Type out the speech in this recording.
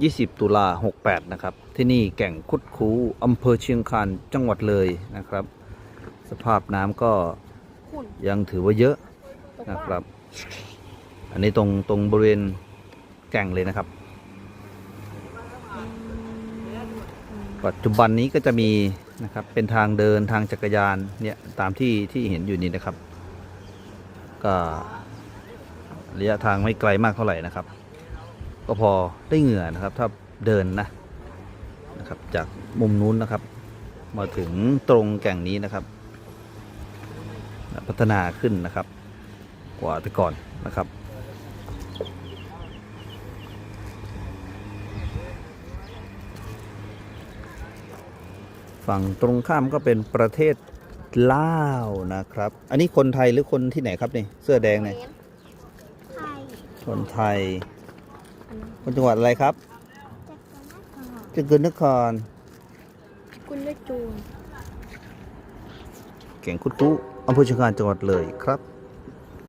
20 ตุลา 68 นะครับ ที่นี่แก่งคุดคูอำเภอเชียงคานจังหวัดเลยนะครับ สภาพน้ำก็ยังถือว่าเยอะนะครับ อันนี้ตรงตรงบริเวณแก่งเลยนะครับ ปัจจุบันนี้ก็จะมีนะครับเป็นทางเดินทางจักรยานเนี่ยตามที่ที่เห็นอยู่นี้นะครับ ก็ระยะทางไม่ไกลมากเท่าไหร่นะครับ ก็พอได้เหงื่อนะครับ ถ้าเดินนะนะครับ จากมุมนู้นนะครับ มาถึงตรงแก่งนี้นะครับ พัฒนาขึ้นนะครับ กว่าแต่ก่อนนะครับฝั่งตรงข้ามก็เป็นประเทศลาวนะครับ อันนี้คนไทยหรือคนที่ไหนครับนี่เสื้อแดงเนี่ยไทยคนไทยอันนั้น คนจังหวัดอะไรครับจักรนครจังหวัดนครกุลเลจูนเก่งคุดคุอำเภอเชียงคานจังหวัดเลยครับ